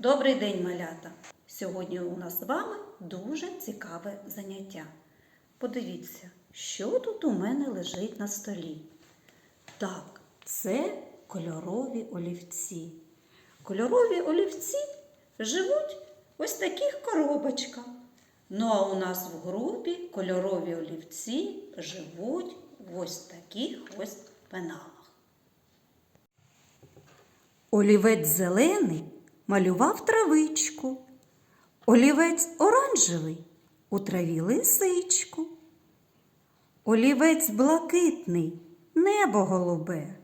Добрий день, малята! Сьогодні у нас з вами дуже цікаве заняття. Подивіться, що тут у мене лежить на столі. Так, це кольорові олівці. Кольорові олівці живуть ось таких коробочках. Ну а у нас в групі кольорові олівці живуть в ось таких ось пеналах. Олівець зелений малював травичку. Олівець оранжевий у траві лисичку. Олівець блакитний небо голубе,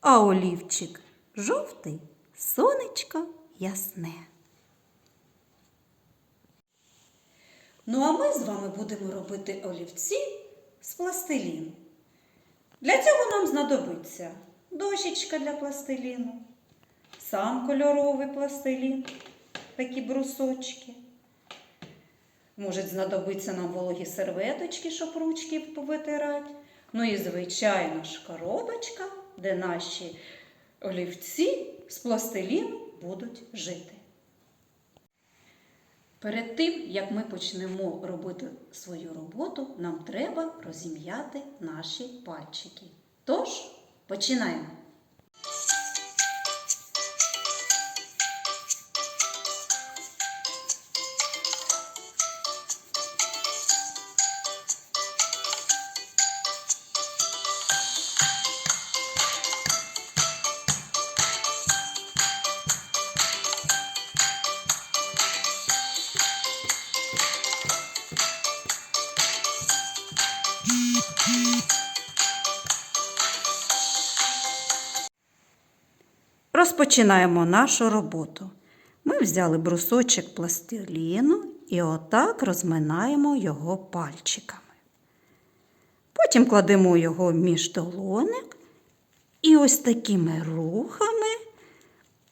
а олівчик жовтий сонечко ясне. Ну, а ми з вами будемо робити олівці з пластиліну. Для цього нам знадобиться дощечка для пластиліну, сам кольоровий пластилін, такі брусочки. Можуть знадобитися нам вологі серветочки, щоб ручки повитирати. Ну і, звичайно ж, коробочка, де наші олівці з пластиліну будуть жити. Перед тим, як ми почнемо робити свою роботу, нам треба розім'яти наші пальчики. Тож, починаємо. Розпочинаємо нашу роботу. Ми взяли брусочок пластиліну і отак розминаємо його пальчиками. Потім кладемо його між долоник і ось такими рухами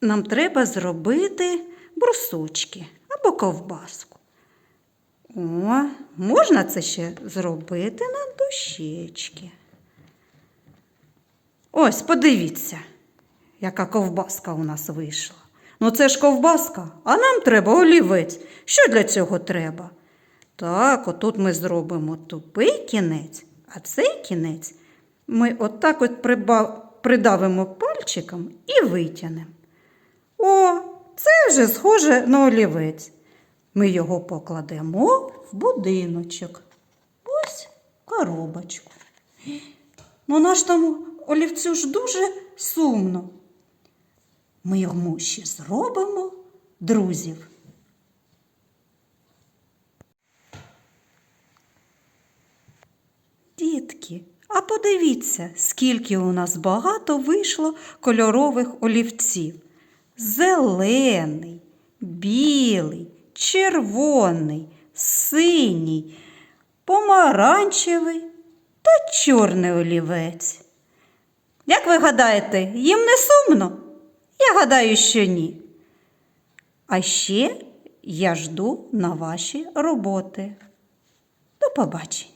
нам треба зробити брусочки або ковбаску. О, можна це ще зробити на дощечки. Ось, подивіться яка ковбаска у нас вийшла. Ну це ж ковбаска, а нам треба олівець. Що для цього треба? Так, отут ми зробимо тупий кінець, а цей кінець ми отак от приба- придавимо пальчиком і витягнемо. О, це вже схоже на олівець. Ми його покладемо в будиночок. Ось коробочку. Ну, наш там олівцю ж дуже сумно. Ми йому ще зробимо друзів. Дітки, а подивіться, скільки у нас багато вийшло кольорових олівців. Зелений, білий, червоний, синій, помаранчевий та чорний олівець. Як ви гадаєте, їм не сумно? Я гадаю, що ні. А ще я жду на ваші роботи. До побачення.